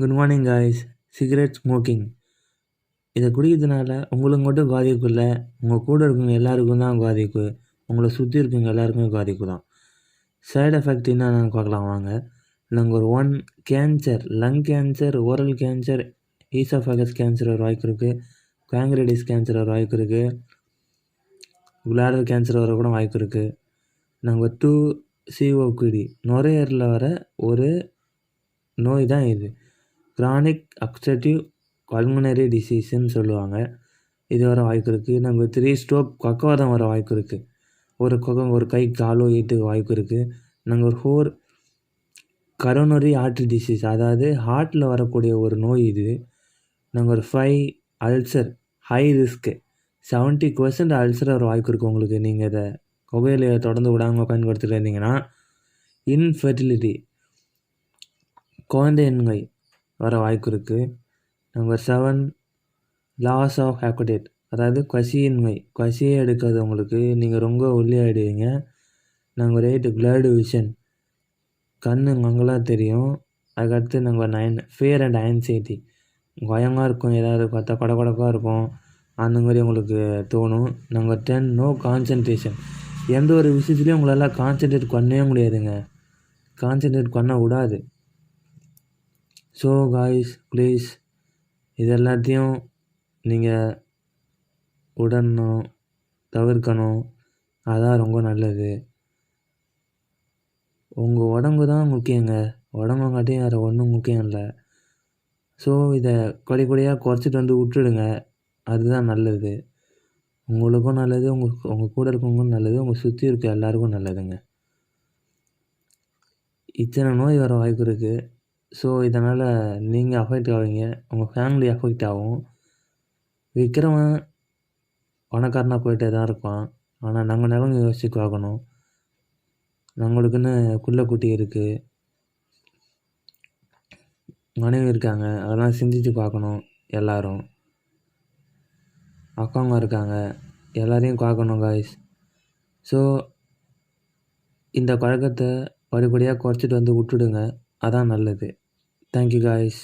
Good morning guys cigarette smoking இதை குடிக்கிறதுனால உங்களுக்கு மட்டும் பாதிப்பு இல்லை. உங்கள் கூட இருக்கவங்க எல்லாருக்கும் தான் பாதிப்பு. உங்களை சுற்றி இருக்கவங்க எல்லாருக்குமே பாதிப்பு தான். சைடு எஃபெக்ட் என்னென்னு பார்க்கலாம் வாங்க. Number one cancer lung cancer oral cancer oesophagus cancer ஒரு வாய்ப்பு இருக்குது பேங்க்ரடிஸ் கேன்சர் ஒரு வாய்ப்பு இருக்குது பிளாடர் கேன்சர் வர கூட வாய்ப்பு இருக்குது நம்பர் டூ சிஓபிடி நுரையீரலில் வர ஒரு நோய் தான் இது. க்ரானிக் அப்சட்டிவ் பல்மனரி டிசீஸ்ன்னு சொல்லுவாங்க. இது வர வாய்ப்பு இருக்குது நம்பர் த்ரீ ஸ்ட்ரோக் பக்கவாதம் வர வாய்ப்பு இருக்குது ஒரு பக்கம் ஒரு கை காலோ ஈட்டுக்கு வாய்ப்பு இருக்குது number four coronary heart disease அதாவது ஹார்ட்டில் வரக்கூடிய ஒரு நோய் இது. Number five ulcer high risk seventy percent ulcer வர வாய்ப்பு இருக்குது உங்களுக்கு. நீங்கள் இதை குகையில் தொடர்ந்து விடாமல் பயன்படுத்திட்டு இருந்தீங்கன்னா இன்ஃபெர்டிலிட்டி குழந்தையின்மை வர வாய்ப்பு இருக்குது number seven loss of appetite அதாவது கொசியின்மை பசியே எடுக்காது உங்களுக்கு நீங்கள் ரொம்ப ஒல்லியாகிடுவீங்க நம்பர் எயிட் பிளட் விஷன் கண்ணு மங்களாக தெரியும். அதுக்கடுத்து number nine fear and anxiety பயமாக இருக்கும். ஏதாவது பார்த்தா கொட இருக்கும். அந்த மாதிரி உங்களுக்கு தோணும். நம்பர் டென் நோ கான்சன்ட்ரேஷன் எந்த ஒரு விஷயத்துலையும் உங்களால் கான்சன்ட்ரேட் பண்ணவே முடியாதுங்க. கான்சன்ட்ரேட் பண்ண விடாது. ஸோ காய்ஸ் ப்ளீஸ் இது எல்லாத்தையும் நீங்கள் உடனும் தவிர்க்கணும். அதான் ரொம்ப நல்லது. உங்கள் உடம்பு தான் முக்கியங்க. உடம்பங்காட்டியும் வேறு ஒன்றும் முக்கியம் இல்லை. ஸோ இதை கொடி கொடியாக குறைச்சிட்டு வந்து விட்டுடுங்க. அதுதான் நல்லது. உங்களுக்கும் நல்லது உங்கள் உங்கள் கூட இருக்கவங்களுக்கும் நல்லது உங்கள் சுற்றி இருக்க எல்லாருக்கும் நல்லதுங்க. இத்தனை நோய் வர வாய்ப்பு இருக்குது ஸோ இதனால் நீங்கள் அஃபெக்ட் ஆவீங்க உங்கள் ஃபேமிலி அஃபெக்ட் ஆகும். விற்கிறவன் பணக்காரனாக போயிட்டே தான் இருப்பான். ஆனால் நாங்கள் நிலங்க யோசிச்சு பார்க்கணும் நம்மளுக்குன்னு குள்ள குட்டி இருக்குது மனைவி இருக்காங்க. அதெல்லாம் சிந்திச்சு பார்க்கணும் எல்லோரும். அக்கா இருக்காங்க. எல்லாரையும் பார்க்கணும் காய்ஸ் ஸோ இந்த பழக்கத்தை படிப்படியாக குறைச்சிட்டு வந்து விட்டுடுங்க. அதான் நல்லது. Thank you guys